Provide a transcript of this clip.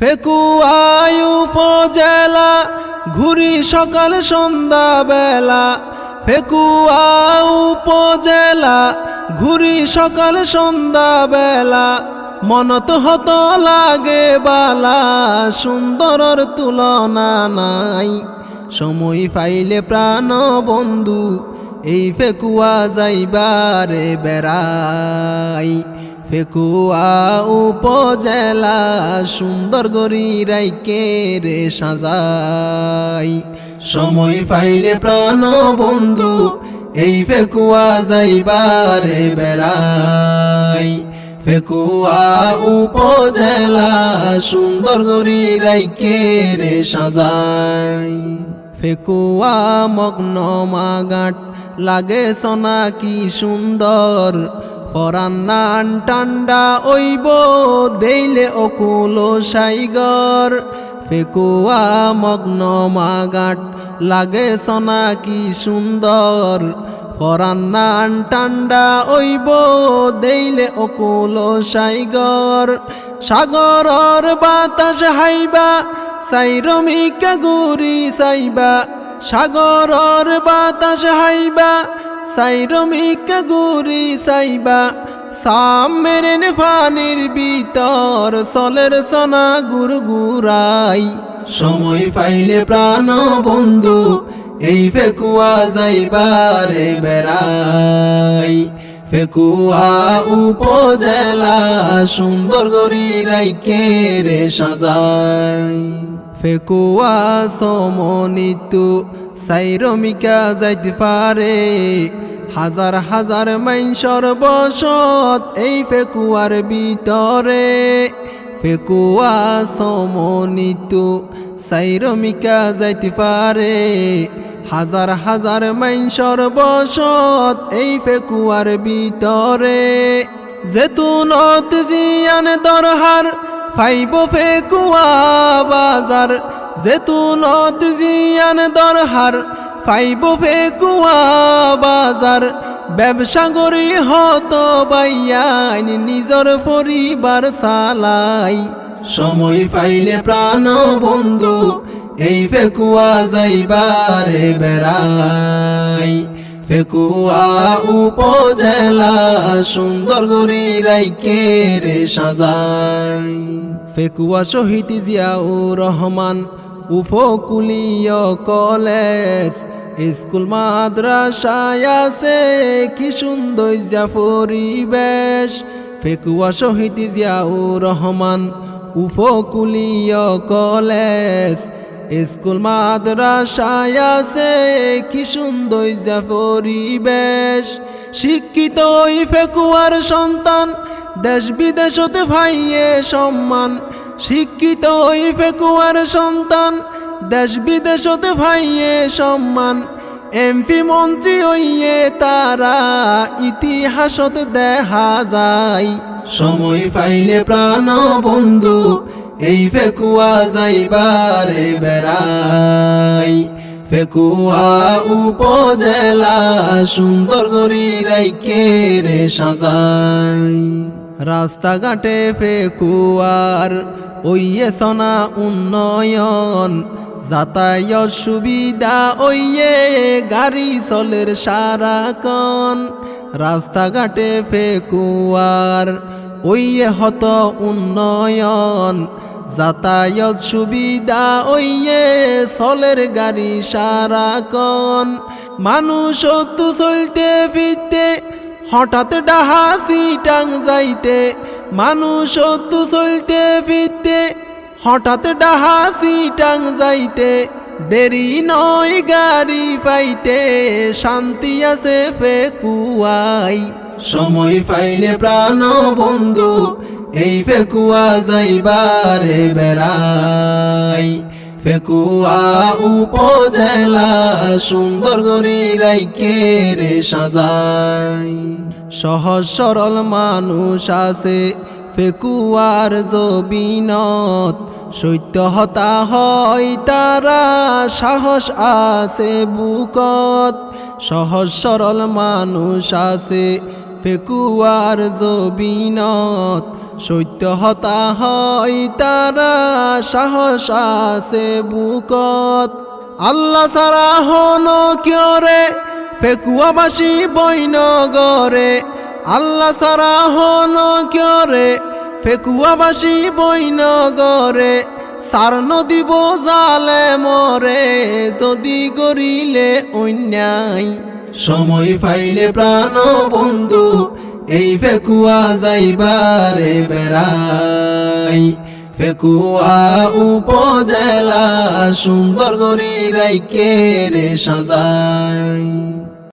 ফেকুয়াই উপজেলা, ঘুরি সকাল, সন্ধ্যা বেলা। ফেকুয়া উপজেলা, ঘুরি সকাল, সন্ধ্যা বেলা। মনত হত লাগে বালা, সুন্দরর তুলনা নাই। সময় পাইলে প্রাণ বন্ধু, এই ফেকুয়া যাইবারে বেড়াই। ফেকুয়া উপজেলা সুন্দর গরি রাইকে রে সাজাই। সময় পাইলে প্রাণ বন্ধু, এই ফেকুয়া যাইবারে বেড়াই। ফেকুয়া উপজেলা সুন্দর গরি রাইকে রে সাজাই। ফেকুয়া মগ্ন মাগাট, লাগে সোনা কি সুন্দর। পরান্নান টান্ডা ওইব, দেইলে অকুল সাইগর। ফেকুয়া মগ্ন মাগাট, লাগে সোনা কি সুন্দর। পরান্নান টান্ডা ওইব, দেইলে অকুল সাইগর। সাগরর বাতাস হাইবা, সাইরমিকা গুরি সাইবা সাগরর বাতাস হাইবা সাইরমিকা গুরি সাইবা সামেরেন ফানির ভিতর সলের সনা গুরগুরাই সময় পাইলে প্রাণ বন্ধু, এই ফেকুয়া যাইবারে বেড়াই। ফেকুয়া উপজেলা সুন্দর গরি রাইকে রে সাজাই। ফেকুয়া সমনিতু সাইরমিকা যাইতে পারে। হাজার হাজার মাইনসর বসত এই ফেকুয়ার ভিতরে। ফেকুয়া সমনিতু সাইরমিকা যাইতে পারে। হাজার হাজার মাইনসর বসত এই ফেকুয়ার ভিতরে। জেতুনত জিয়ান দরহার, ফাইব ফেকুয়া বাজার। জেতুনত জিয়ান দরহার, ফাইব ফেকুয়া বাজার। ব্যবসা করি হত বাইয়াইন, নিজর পরিবার সালাই সময় পাইলে প্রাণ বন্ধু, এই ফেকুয়া যাইবারে বেড়াই। ফেকুয়া উপজেলা সুন্দর গরি রাইকে রে সাজাই। ফেকুয়া শহীদ জিয়াউর রহমান উপকুলীয় কলেজ, স্কুল, মাদ্রাসায় আছে। কি সুন্দর যা পরিবেশ। ফেকুয়া শহীদ জিয়াউর রহমান উপকুলীয় কলেজ, স্কুল, মাদ্রাসায় আছে। কি সুন্দর যা পরিবেশ। শিক্ষিত ফেকুয়ার সন্তান দেশ বিদেশতে ভাইয়ে সম্মান। শিক্ষিত ওই ফেকুয়ার সন্তান, দেশ বিদেশতে ভাইয়ে সম্মান। এমপি মন্ত্রী ওইয়ে তারা ইতিহাসত দেখা যায়। সময় পাইলে প্রাণ বন্ধু, এই ফেকুয়া যাইবারে বেড়াই। ফেকুয়া উপজেলা সুন্দর গরি রাইকে রে সাজাই। রাস্তাঘাটে ফেকুয়ার, ওইয়ে সনা উন্নয়ন যাতায়াত সুবিধা, ওইয়ে গাড়ি চলের সারাকন রাস্তাঘাটে ফেকুয়ার, ওইয়ে হত উন্নয়ন যাতায়াত সুবিধা, ওইয়ে চলের গাড়ি সারাকন মানুষ তো চলতে ফিরতে হঠাৎ ডাহা সিটাং যাইতে, মানুষ তো চলতে ফিরতে। হঠাৎ ডাহা সিটাং যাইতে, দেরি নয় গাড়ি পাইতে। শান্তি আছে ফেকুয়াই, সময় পাইলে প্রাণ বন্ধু, এই ফেকুয়া যাইবারে বেড়াই। ফেকুয়া উপজেলা সুন্দর গরি রাইকে রে সাজাই। সহজ সরল মানুষ আছে ফেকুয়ার জবিনত সত্য হতা হয় তারা, সাহস আছে বুকত। সহজ সরল মানুষ আছে ফেকুয়ার জবিনত সত্য হতা হয় তারা, সাহস আছে বুকত। আল্লাহ সারা হন কিয়রে ফেকুয়াবাসী বৈন গরে আল্লাহ সারা হন কিয়রে ফেকুয়াবাসী বৈন গরে সার নদীব জালে মরে, যদি গরিলে অন্যায় সময় ফাইলে প্রাণ বন্ধু, এই ফেকুয়া যাইবারে বেড়াই। ফেকুয়া উপজেলা সুন্দর গরি রাইকে রে সাজাই।